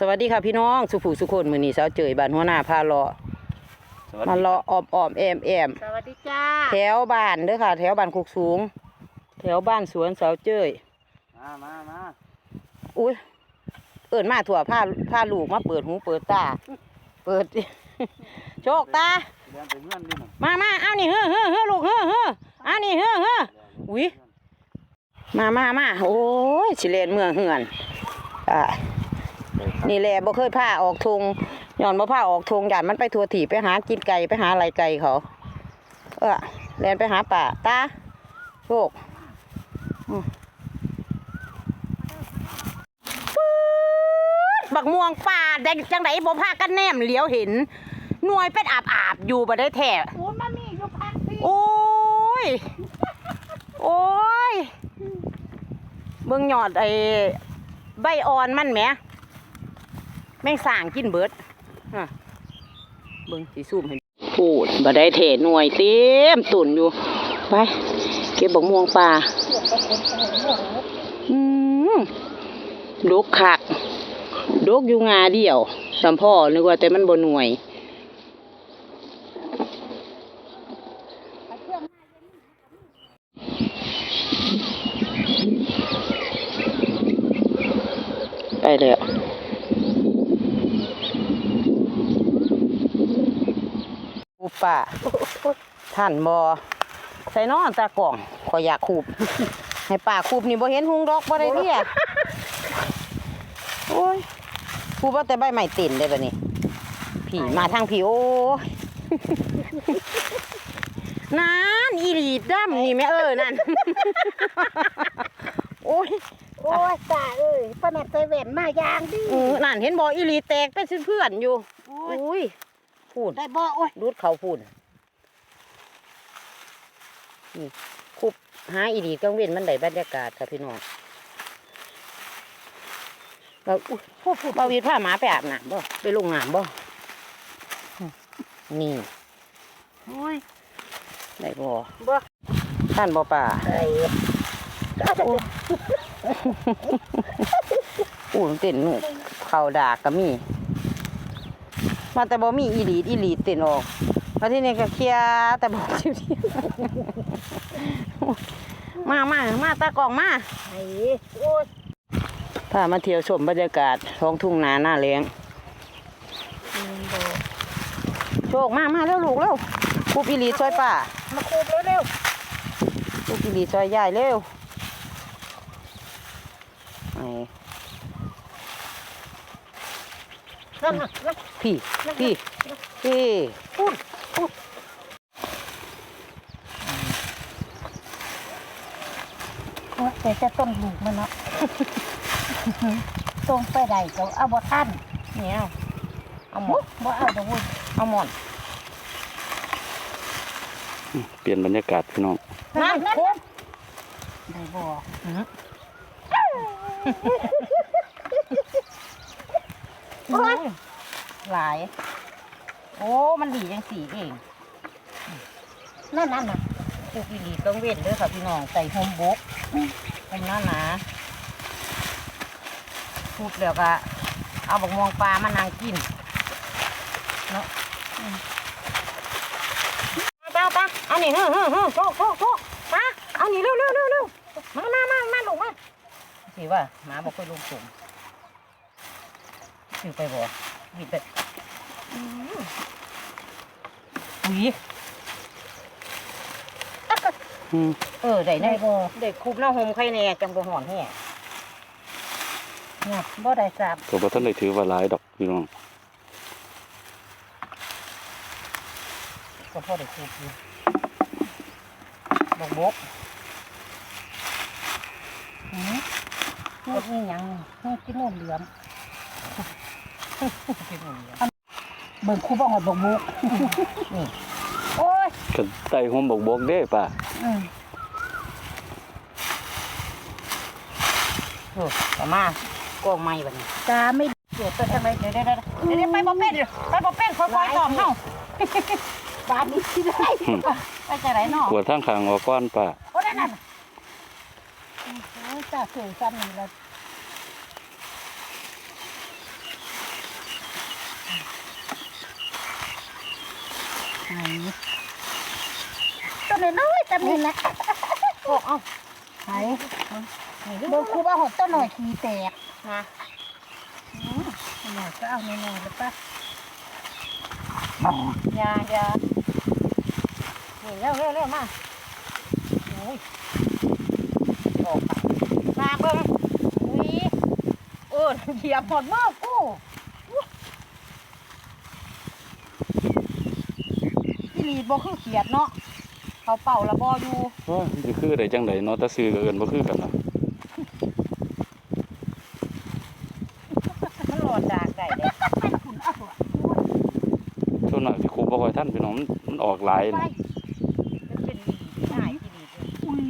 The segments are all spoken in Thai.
สวัสดีค่ะพี่น้องสุภูสุคนมือนี้สาวเจยบ้านหัวหน้าพาเลาะสวัสมาดีเลาะออมออมแอมแอมสวัสดีจ้าแถวบ้านเด้อค่ะ แถวบ้านคุกสูง แถวบ้านสวนสาวเจยมามามาอุ้ยเอินมาถั่วผ้าผ้าลูกมาเปิดหูเปิดตา เปิด โชคตาเดินไปเงื่อนนี่หน่อยมามาเอานี่เฮ้อเฮ้อเฮ้อลูกเฮ้อเฮ้อเอานี่เฮ้อเฮ้ออุ๊ยมามามาโอ้ยสิเลนเมืองเฮือนอ่า นี่แหละบ่เคยพาออกทงย้อนบ่พาออกทงหยาดมันไปทัวถีบไปหากินไก่ไปหาอะไรไก่เขา เออแลนไปหาป่าตาโชคอืมปื๊ดบักม่วงป่าแดงจังไดบ่พากันแนมเหลียวเห็น หน่วยเป็นอาบอาบๆอยู่บ่ได้แท้โอ้ยมามีอยู่พักพี่โอ้ย โอ้ย เบิ่งยอดไอ้ใบอ่อนมันแหม แม่งสร้างกินเบิดฮะเบิ่งสีซูมให้พูดบ่ได้เทหน่วยเต็มตุ่นอยู่ ไป เก็บบักม่วงป่าอืมดกคักดกอยู่งาเดียวสัมพ่อนึกว่าแต่มันบ่หน่วยได้แล้ว คูบป่าท่านบอใส่นอนตากล่องขอยอยากคูบ ให้ป่าคูบนี่บ่เห็นหุงดอกบ่ได้เรียโอ้ยคูบว่าแต่ใบไม้ติ่นได้ปะนี่ผีมาทางผีโอ้ยนั่นอีหลีดำนี่แม่เออนั่น โอ้ยโอ้ยตาเอ้ยปนัดใจแหวนมายางดิเออนั่นเห็นบออีหลีแตกไปซื้อเพื่อนอยู่ โอ้ยอุ้ย พูดได้บ่โอ้ยรูดเขาพูดนี่คุบหาอีหลีกังเว้นมันได้บรรยากาศค่ะพี่น้องเราอุ้ยพูดพูดบาวีผ้าหมาไปอาบน้ำบ่ไปลงน้ำบ่นี่โอ้ยได้บ่บ่ท่านบ่ป่าไอ้อู้มันเต้นนูเขาดากก็มี มาแต่บ่มีอีหลีดอีหลีดเต้นออกมาที่นี่ก็เคลียร์แต่บอกชิวเดียวมามามาตากล่องมาไอ้โอ้ยพามาเที่ยวชมบรรยากาศท้องทุ่งนาหน้าเลี้ยงอืมบ่โชคมามาแล้วลูกเร็วคูปีรีซอยป่ามาคูบเร็วคูปีรีซอยยายเร็วไอ้ๆนั่นน่ะ นั่นพี่ พี่ พี่โอ้ยแต่จะต้นลูกมันเนาะตรงไปได้ก็เอาบ่ทันเนี่ยเอาหมบ่ดบ่เอาดอกเว้ยเอาหมดเปลี่ยนบรรยากาศพี่น้องนั่นนั่นคูได้บ่โอ้ย หลาย โอ้ มันดีจังสีเอง นั่นนั่นนะคูปีรีต้องเว้นด้อค่ะพี่น้องใส่โฮมบกเป็นหน้าหนาคูบเดี๋ยวก็เอาบักม่วงปลามานั่งกิน เนาะอืมไปไปเอานี่เฮ้อเฮ้อเฮ้อโชคโชคโชคมาเอานี่เร็วเร็วเร็วเร็วมามามามาลงมาสิว่าหมาบอกไปลงสุ่มสิไปบ่ บิดไปอืมอุ้ยอืมเออได้ได้บ่ได้คูบหน้าโฮมไข่แน่จังบ่หอนแฮ่เนี่ยบ่ได้สามก็บ่ทันได้ถือว่าหลายดอกพี่น้องก็พอได้คูบอยู่บกบกหืมนี่อีหยังนี่กินนมเหลือม เบิ่งคูบ่หอดบกบุกนี่โอ้ยก็ใส่ห่มบกๆเด้ป่ะอืมเออต่อมากองไม้บัดนี้ตาไม่เดี๋ยวไปทำไมเดี๋ยวเดี๋ยวเดี๋ยวเดี๋ยวเดี๋ยวไปบ่เป็นเดี๋ยวไปบ่เป็นค่อยๆตอมเฮาบานนี้ที่ได้ไปจะไหนเนาะปวดทางข้างออกก้อนป่ะโอ้นั่นน่ะโอ้ยตาสวยซ้ำนี่ละ ต้นน้อยๆต้นนี้นะโอ้เอาไหนโดนครูบาหดต้นหน่อยขีแตกนะหน่อยก็เอาหน่อยหน่อยแล้วปะยายาเร็วเร็วเร็วมาโอ้ยอกมาเบิ่งอุ้โอ้ยเหยียบหมดมือกู ที่รีดบ่คือเขียดเนาะเขาเป่าละบ่อยู่โอ้ยมันสิคือได้จังไดเนาะแต่ซื้อก็เอิ้นบ่คือกันเนาะมันหลอดดากได้เด้ส่วนหน่อยสิครูบ่ค่อยทันพี่น้องมันมันออกหลายไป นะ มันเป็นรีดง่ายที่รีดเลย อุ้ย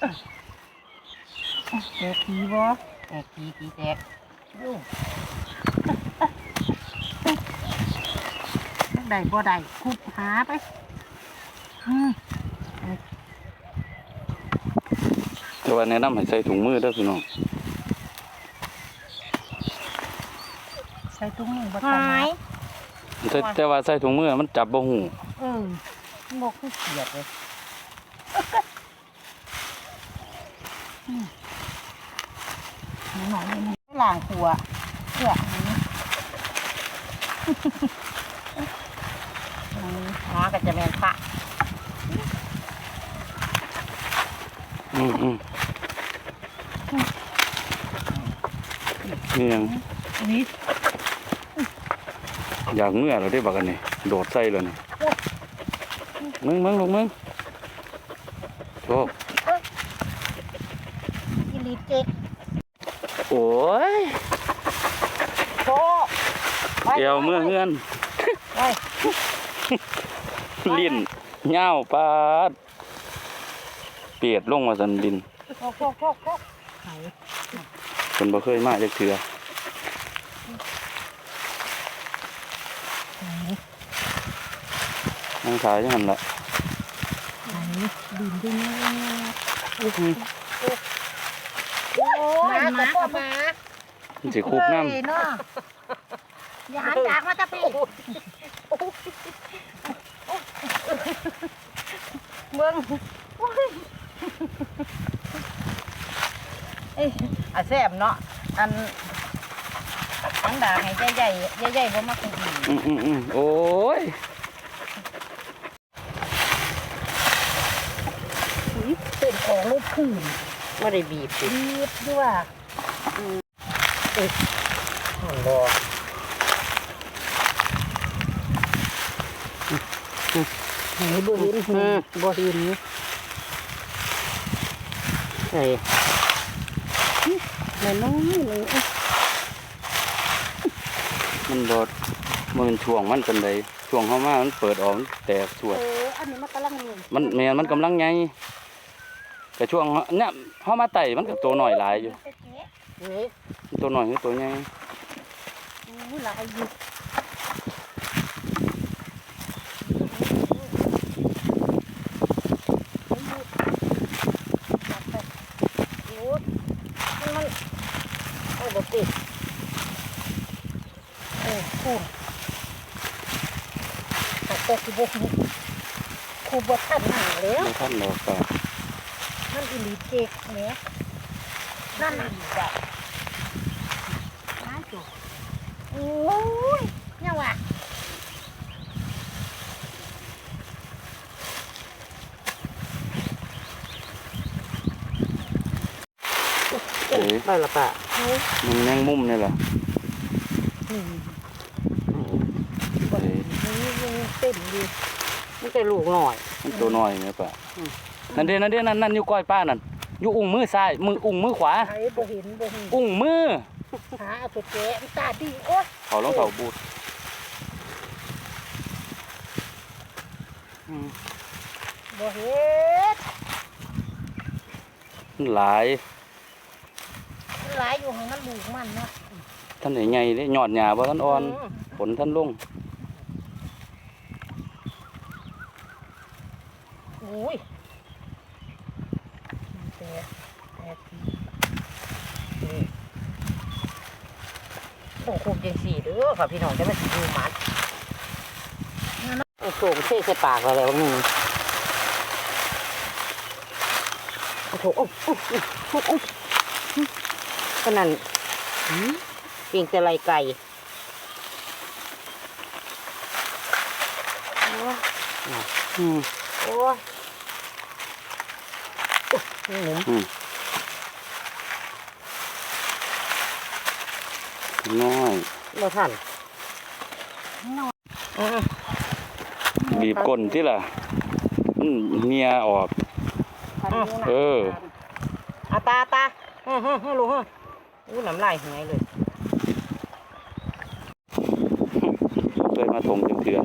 แตกขี้บ่แตกทีทีแตกยุ่งได้บ่ได้คุบหาไปอืมแต่ว่าแนะนำให้ใส่ถุงมือเด้อพี่น้องใส่ถุงมือบ่หทันาไหมยแต่แต่ว่าใส่ถุงมือมันจับบ่หูเออมันบ่คือเสียดเลย หน่อยนี่ล้างหัวเพื่ออันนี้หาก็จะแม่นพระอืมอืมนี่ยังนี่อยากเมื่อเราได้บักกันนี่โดดใส่เลยนี่มึงมึงลูกมึงโชคอีหลีเจ๊ก โอ้ยโตเอวเมื่อเฮือนไปลิ้นเหย้าปาด เปียดลงมาสันดินโคกโคกโคกโคกไข่เพิ่นบ่เคยมาจักเทื่อไข่นั่งขายจังหั่นล่ะไข่ดินด้วยนะอื้อหือ โอ้ยมาก็มามันสิคุกน้ำ เฮ้ยเนาะอย่าหันจากมาตะพี่เมืองเอ้ยอาแซ่บเนาะอันอันดาให้ใหญ่ๆใหญ่ๆบ่มักกินอีกอืมอืมอืมโอ้ยเป็นของลูกผื่ นบ่ได้บีบสิรีบด้วยมันบ่ไหนบ่เห็นหูบ่เห็นใส่แม่น้อยเลยมันบ่มันเป็นช่วงมันเป็นไดช่วงเฮามามันเปิดออกมันแตกสวดเอออันนี้มันกำลังมีมันแม่นมันกำลังใหญ่ แต่ช่วงเฮาเนี่ยเฮามาไต่มันก็ตัวน้อยหลายอยู่นี่ตัวน้อยคือตัวใหญ่อู้หลายอยู่โอ้ยมันมันเอาบ่ติดเออคูณแต่แต่สิบ่ฮู้คูบ่ทันหาแล้วบ่ทันดอกป่านั่นอีหลีเจ๊กแหมนั่นน่ะจ้ะน้าจุโอ้ยเนี่ยว่ะเอ้ยได้ละป่ะมันแมงมุมนี่แหละนี่เอ้ยนี่ยังเต็มอยู่มันจะลูกหน่อย มันตัวน้อยเนี่ยป่า นั่นเด้นั่นเด้นั่นนั่นอยู่ก้อยป้านั่นอยู่อุ้งมือซ้ายมืออุ้งมือขวาไผบ่เห็นบ่เห็นอุ้งมือหาเอาไปแกะมันตาดีโอ๊ยเขาลองเท้าบูดอืมบ่เห็นมันหลายมันหลายอยู่ของมันลูกมันเนาะท่านใหญ่ๆเด้ยอดหญ้าบ่ท่านอ่อนผลท่านลงโอ้ยแต่แต่ นี่ โอ้คุมจังสี่เด้อค่ะพี่น้องจะไม่สิดูมัดโอ้โหเท่ใส่ปากอะไรวะนี่โอ้โหโอ้โหโอ้โหโอ้โหขนาดหืมเก่งแต่ไรไก่โอ้ยอืมโอ้โอ้ยหนุ่ม อืม น้อยบ่ทันอ่าบีบก้นที่ล่ะมันเมียออก เอออาตาตาเฮ้อเฮ้อเฮ้อลูกเฮ้ออู้น้ำลายหายเลยเคยมาทงจังเถื่อ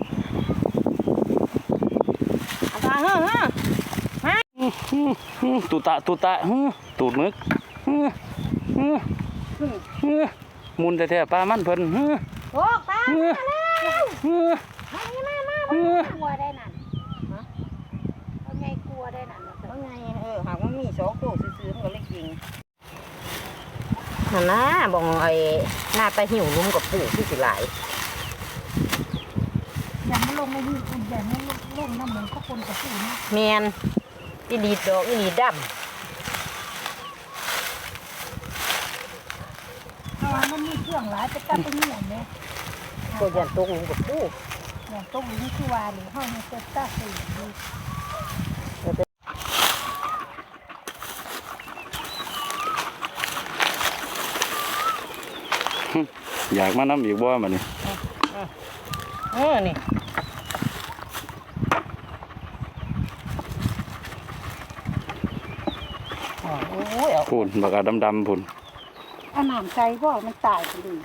อาตาเฮ้อเฮ้ออื้อตุตะตุตะอื้อตูดมึกอื้ออื้ออื้อ มุนแท้ๆปลามันเพิ่นอื้อโอ้ตาอื้ออื้อมามามาอื้อกลัวได้นั่นเอไงกลัวได้นั่นแล้วไงเออหากมันมีสองตัวซื้อๆมันก็เลยกินนั่นนะบองไอ้หน้าตาหิวลุ่มกับปู่ที่สิหลายอย่ามาลงในนี่อย่ามาลงน้ำมือนก็คนกับผู้นะแมนอีดีดดอกอีดีดดเพราะว่า มันมีเครื่องหลายไปตัดไปเหนียวเนี่ยำตัวยันตกหลุมกับปู่อย่างตรงนี้คือว่าหรือห้องนี้เป็นตาสีดีอยากมาน้ำอีกบ่มานี่เออนี่อ๋อโอ้ยเอาพูนบักอาดำๆพูน เอาน้ำใจพ่อมันตายไปเลย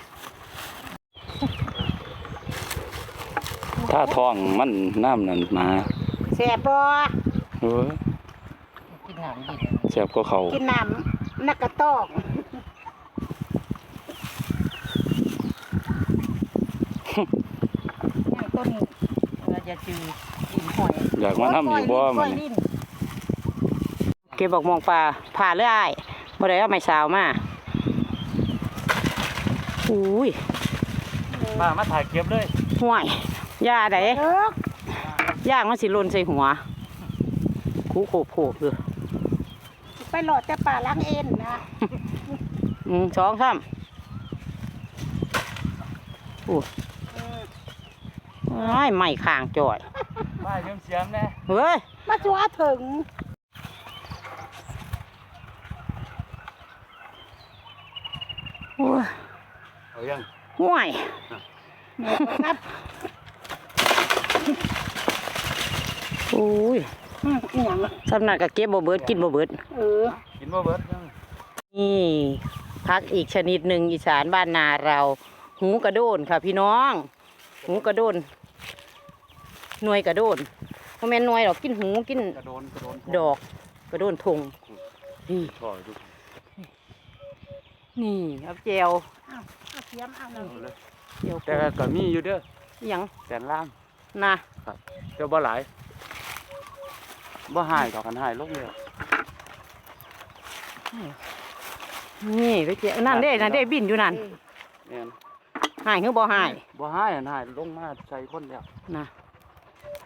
ถ้าท้องมันน้ำนั่นมาแซ่บบ่เอ้ยกินน้ำดิแซ่บกว่าเขากินน้ำนักกระตอกเนี่ยต้นเราจะจืดกินหอยอยากมาน้ำอีกบ่มานี่เก็บบอกมองปลาผ่าเรื่อยบ่ได้เอาไม้สาวมา อุ้ยมามาถ่ายเก็บเลยห่วยย่าไดเลิกย่างมันสิหล่นใส่หัวคูโขบโขบเลยไปหลอดแต่ป่าล้างเอ็นนะอืมสองสามโอ้ยอ้ายไม่ข้างจ่อยมาเยี่ยมเสียมแน่เฮ้ย มาจัวถึง โอ้ย เอา ยังห่วยครับโอ้ยอืมอหย่างสำนักก็เก็บบ่เบิดกินบ่เบิดเออกินบ่เบิดยังนี่พักอีกชนิดหนึ่งอีสานบ้านนาเรา หูกระโดนค่ะพี่น้อง หูกระโดนหน่วยกระโดนโมแม่นหน่วยหรอกกินหูกินกระโดนกระโดนดอกกระโดนทงนี่ปล่อยดูนี่เอาเจล เอาเอาเทียมเอาเลยเอาเลยเจลแต่ก็มีอยู่เด้ออิหยังแสนล่างนะเจ้าบ่หลายบ่หายดอกกันหายลงเลยนี่ไปเจลนั่นเด้นั่นเด้บินอยู่นั่นแม่นหายคือบ่หายบ่หายอันหายลงมาใส่คนแล้วนะ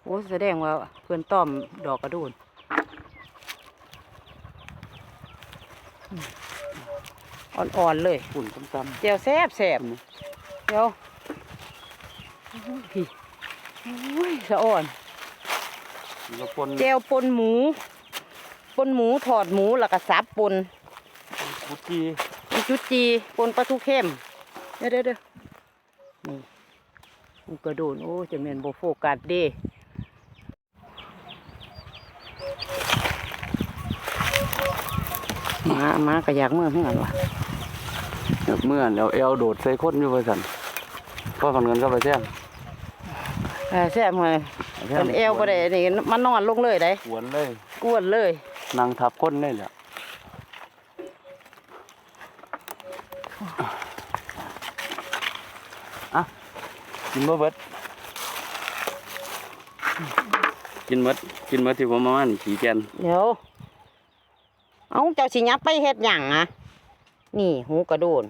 โอ้แสดงว่าเพื่อนต้อมดอกกระโดนอืม อ่อนๆเลยฝุ่นซ้ำเจียวแซ่บแซ่บเจียวพี่อุ้ยสะอ่อนๆแล้วปนเจียวปนหมู ปนหมูถอดหมูแล้วก็สับปนบุกีมีจุดจีปนปลาทูเข้มเด้อเด้อเด้อนี่อูกระโดนโอ้จะเมนโบโฟกัสเด้มา มาก็อยากเมื่อเฮือนว่ะแบบ เมื่อนแล้วเอวโดดใส่คนอยู่ว่าซั่นพ่อคนเงินก็ไปแจ้งเออแซ่บเลยกันเอวก็ได้นี่มันนอนลงเลยได้หวนเลยกวนเลยนั่งทับคนเลยแหละอะกินบ่เบิดกินหมดกินหมดที่ผมมามันขี่แกนเดี๋ยวเอาเจ้าสิยับไปเฮ็ดหยังอะนี่หูกระโดน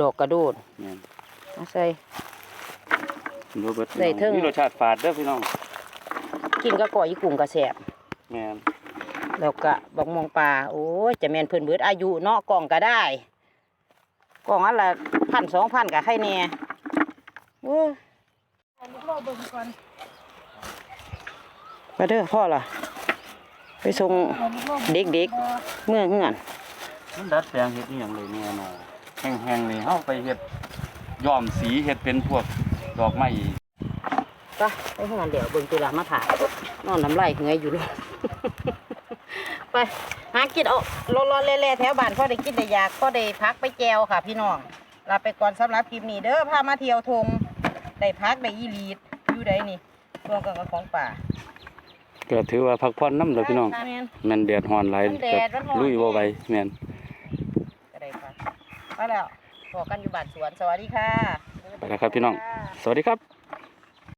ดอกกระโดนแม่นเอาใส่ดูเบิดใส่เทิงมีรสชาติฝาดเด้อพี่น้องกินก็ก่อยอีกุ้งกระแสบแม่นแล้วก็บักมองปลาโอ้ยจะแม่นเพิ่นเบิดอายุเนาะกล่องก็ได้กล่องอันละพันสองพันก็ให้แน่โอ้ยอันนี้รอเบิ่งก่อนไปเด้อพ่อล่ะ ไปส่งอันนี้รอบิ่งเด็กๆเมื่อเฮือนมันดัดแปลงเฮ็ดอีหยังเลยเนี่ยเนาะ แห้งๆนี่เฮาไปเฮ็ดย้อมสีเฮ็ดเป็นพวกดอกไม้ไปไปเฮือนเดี๋ยวเบิ่งตุลามาถ่ายนอนน้ำลายเหงยอยู่เลยไปหากินเอาร้อนๆแล่ๆแถวบ้านพ่อได้กินได้อยากพ่อได้พักไปแจวค่ะ พี่น้องลาไปก่อนสำหรับคลิปนี้เด้อพามาเที่ยวทงได้พักได้อีหลีดอยู่ใดนี่รวมกันกับของป่าก็ถือว่าพักผ่อนนำเด้อพี่น้องแม่นแม่นแดดฮ้อนหลายมันแดดมันร้อนลุยบ่ไหวแม่นก็ได้ กไปแล้วพอกันอยู่บ้านสวน สวัสดีค่ะ ไปแล้วครับพี่น้อง สวัสดีครับ